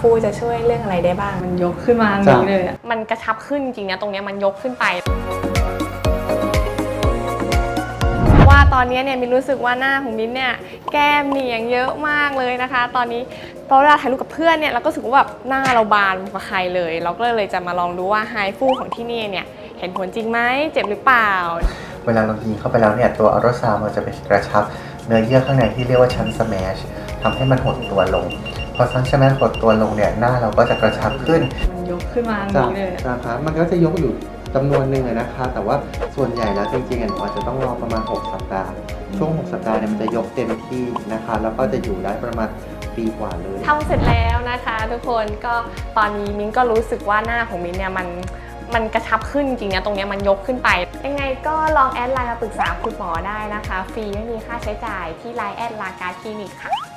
ฟูจะช่วยเรื่องอะไรได้บ้าง มันยกขึ้นมาอย่างนี้เลยอะมันกระชับขึ้นจริงๆนะตรงเนี้ยมันยกขึ้นไป ว่าตอนนี้เนี่ยมินรู้สึกว่าหน้าของมินเนี่ยแก้มเหนียงเยอะมากเลยนะคะ ตอนนี้พอเวลาถ่ายรูปกับเพื่อนเนี่ยเราก็รู้สึกว่าแบบหน้าเราบานกว่าใครเลย เราก็เลยจะมาลองดูว่าไฮฟูของที่นี่เนี่ยเห็นผลจริงไหมเจ็บหรือเปล่า เวลาเรายิงเข้าไปแล้วเนี่ยตัวอัลตราซาวด์มันจะไปกระชับ เนื้อเยื่อข้างในที่เรียกว่าชั้นสแมชทำให้มันหดตัวลง พอชั้นสแมชหดตัวลงเนี่ยหน้าเราก็จะกระชับขึ้นมันยกขึ้นมาอย่างจากนี้เลยอะนะครับมันก็จะยกอยู่จำนวนหนึ่งอะนะคะ แต่ว่าส่วนใหญ่แล้วจริงๆอะหนูอาจจะต้องรอประมาณ 6 สัปดาห์ ช่วง 6 สัปดาห์เนี่ยมันจะยกเต็มที่นะคะ แล้วก็จะอยู่ได้ประมาณปีกว่าเลย ทำเสร็จแล้วนะคะ ทุกคนก็ตอนนี้มิ้นก็รู้สึกว่าหน้าของมิ้นเนี่ยมันมันกระชับขึ้นจริงๆนะตรงเนี้ยมันยกขึ้นไป ยังไงก็ลองแอดไลน์มาปรึกษาคุณหมอได้นะคะ ฟรีไม่มีค่าใช้จ่ายที่ไลน์แอดลาการคลินิกค่ะ